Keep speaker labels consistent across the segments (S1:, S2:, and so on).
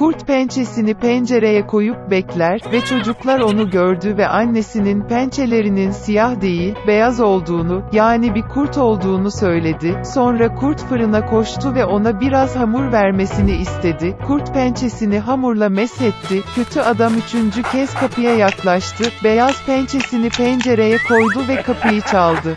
S1: Kurt pençesini pencereye koyup bekler ve çocuklar onu gördü ve annesinin pençelerinin siyah değil, beyaz olduğunu, yani bir kurt olduğunu söyledi. Sonra kurt fırına koştu ve ona biraz hamur vermesini istedi. Kurt pençesini hamurla meshetti. Kötü adam üçüncü kez kapıya yaklaştı, beyaz pençesini pencereye koydu ve kapıyı çaldı.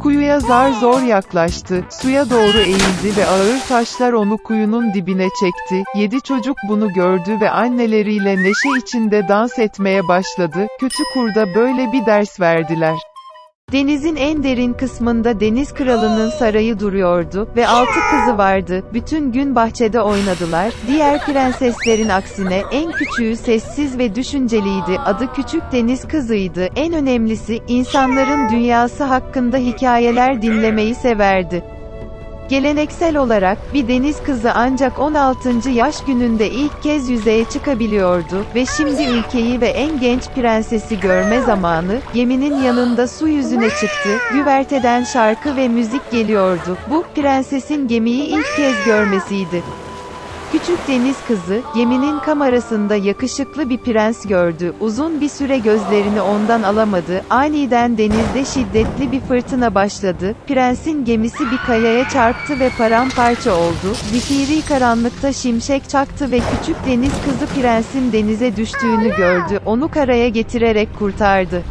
S1: Kuyuya zar zor yaklaştı, suya doğru eğildi ve ağır taşlar onu kuyunun dibine çekti. Yedi çocuk bunu gördü ve anneleriyle neşe içinde dans etmeye başladı. Kötü kurda böyle bir ders verdiler.
S2: Denizin en derin kısmında deniz kralının sarayı duruyordu ve altı kızı vardı. Bütün gün bahçede oynadılar. Diğer prenseslerin aksine en küçüğü sessiz ve düşünceliydi. Adı Küçük Deniz Kızıydı. En önemlisi insanların dünyası hakkında hikayeler dinlemeyi severdi. Geleneksel olarak bir deniz kızı ancak 16. yaş gününde ilk kez yüzeye çıkabiliyordu ve şimdi ülkeyi ve en genç prensesi görme zamanı, geminin yanında su yüzüne çıktı, güverteden şarkı ve müzik geliyordu. Bu, prensesin gemiyi ilk kez görmesiydi. Küçük deniz kızı, geminin kamerasında yakışıklı bir prens gördü. Uzun bir süre gözlerini ondan alamadı. Aniden denizde şiddetli bir fırtına başladı. Prensin gemisi bir kayaya çarptı ve paramparça oldu. Zifiri karanlıkta şimşek çaktı ve küçük deniz kızı prensin denize düştüğünü gördü. Onu karaya getirerek kurtardı.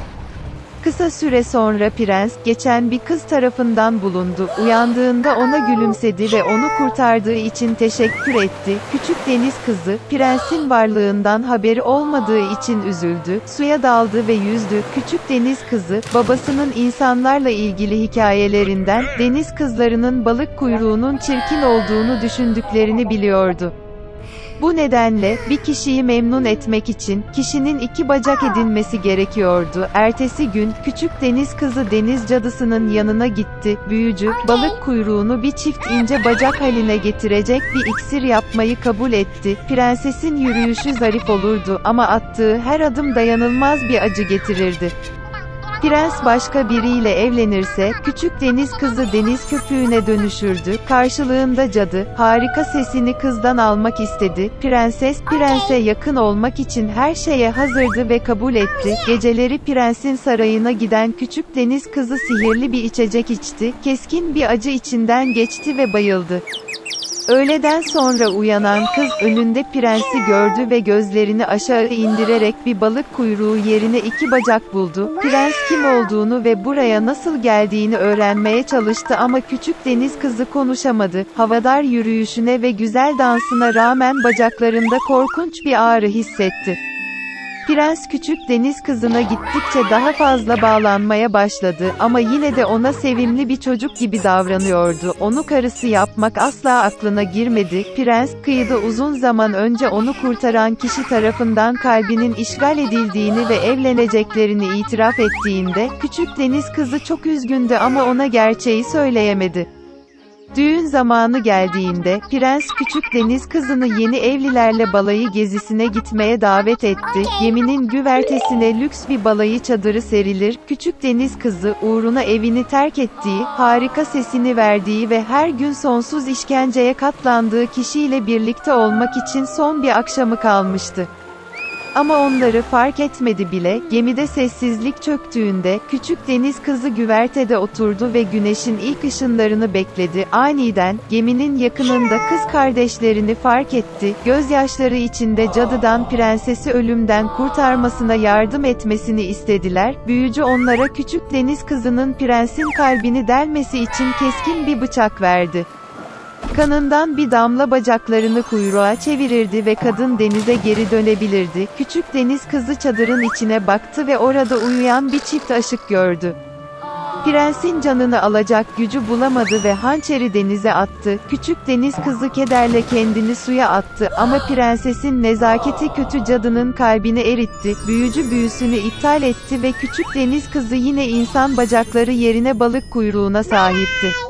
S2: Kısa süre sonra prens, geçen bir kız tarafından bulundu. Uyandığında ona gülümsedi ve onu kurtardığı için teşekkür etti. Küçük deniz kızı, prensin varlığından haberi olmadığı için üzüldü. Suya daldı ve yüzdü. Küçük deniz kızı, babasının insanlarla ilgili hikayelerinden, deniz kızlarının balık kuyruğunun çirkin olduğunu düşündüklerini biliyordu. Bu nedenle, bir kişiyi memnun etmek için, kişinin iki bacak edinmesi gerekiyordu. Ertesi gün, küçük deniz kızı deniz cadısının yanına gitti. Büyücü, balık kuyruğunu bir çift ince bacak haline getirecek bir iksir yapmayı kabul etti. Prensesin yürüyüşü zarif olurdu ama attığı her adım dayanılmaz bir acı getirirdi. Prens başka biriyle evlenirse, küçük deniz kızı deniz köpüğüne dönüşürdü. Karşılığında cadı, harika sesini kızdan almak istedi. Prenses, prense yakın olmak için her şeye hazırdı ve kabul etti. Geceleri prensin sarayına giden küçük deniz kızı sihirli bir içecek içti. Keskin bir acı içinden geçti ve bayıldı. Öğleden sonra uyanan kız önünde prensi gördü ve gözlerini aşağı indirerek bir balık kuyruğu yerine iki bacak buldu. Prens kim olduğunu ve buraya nasıl geldiğini öğrenmeye çalıştı ama küçük deniz kızı konuşamadı. Havadar yürüyüşüne ve güzel dansına rağmen bacaklarında korkunç bir ağrı hissetti. Prens küçük deniz kızına gittikçe daha fazla bağlanmaya başladı ama yine de ona sevimli bir çocuk gibi davranıyordu. Onu karısı yapmak asla aklına girmedi. Prens, kıyıda uzun zaman önce onu kurtaran kişi tarafından kalbinin işgal edildiğini ve evleneceklerini itiraf ettiğinde, küçük deniz kızı çok üzgündü ama ona gerçeği söyleyemedi. Düğün zamanı geldiğinde, prens küçük deniz kızını yeni evlilerle balayı gezisine gitmeye davet etti. Geminin güvertesine lüks bir balayı çadırı serilir. Küçük deniz kızı, uğruna evini terk ettiği, harika sesini verdiği ve her gün sonsuz işkenceye katlandığı kişiyle birlikte olmak için son bir akşamı kalmıştı. Ama onları fark etmedi bile, gemide sessizlik çöktüğünde, küçük deniz kızı güvertede oturdu ve güneşin ilk ışınlarını bekledi. Aniden, geminin yakınında kız kardeşlerini fark etti, gözyaşları içinde cadıdan prensesi ölümden kurtarmasına yardım etmesini istediler. Büyücü onlara küçük deniz kızının prensin kalbini delmesi için keskin bir bıçak verdi. Kanından bir damla bacaklarını kuyruğa çevirirdi ve kadın denize geri dönebilirdi. Küçük deniz kızı çadırın içine baktı ve orada uyuyan bir çift aşık gördü. Prensin canını alacak gücü bulamadı ve hançeri denize attı. Küçük deniz kızı kederle kendini suya attı ama prensesin nezaketi kötü cadının kalbini eritti. Büyücü büyüsünü iptal etti ve küçük deniz kızı yine insan bacakları yerine balık kuyruğuna sahipti.